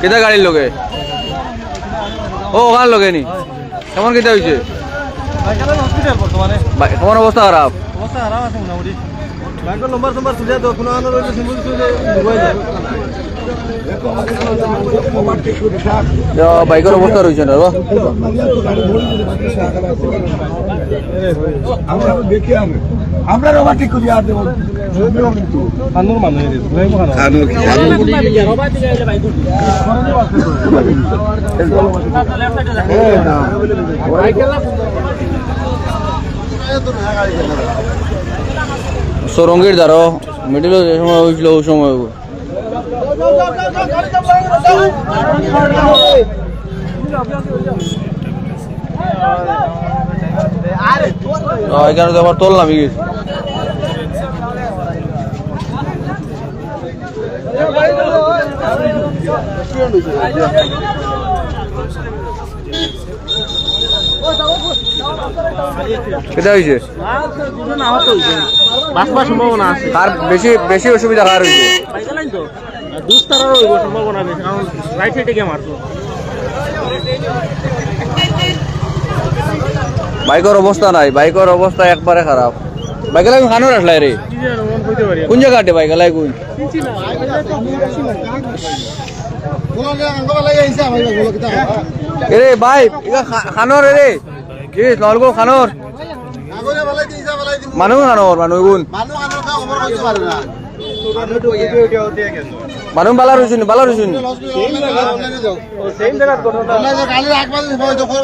কেটা গাড়ির লোকে ও ওখান লোকে নি? কেমন কেটা হয়েছে? তোমার অবস্থা খারাপ? অবস্থা খারাপ আছে মোটামুটি। ব্যাংকের নম্বর নম্বর তো কোনো বাইকের অবস্থা রয়েছে না। আমরা রোমান্টিক করি আর দেবো কিন্তু মানুষ মহান সরঙ্গীর মিডিল যে সময় হয়েছিল ওই সময় এখানে তো আবার তোল নামি গেছি কেটা হয়েছে বাঁচবার সম্ভাবনা আছে। আর বেশি বেশি অসুবিধা কার হয়েছে পাইগেলেন তো দুস্তারারও হইব সম্ভাবনা বেশি কারণ রাইট সাইডে গিয়ে মারতো। বাইকের অবস্থা নাই বাইকের অবস্থা একবারে খারাপ। বাইকে লাগি খানো রাখলাই রে। কোন জায়গাতে বাইকে লাই কোন এরে ভাই খানোর রে কি নলগো খানোর? মানুহ খানোর মানুহ গুণ। মানুহ বালা রইছুন বালা রইছুন বালা জায়গা কথা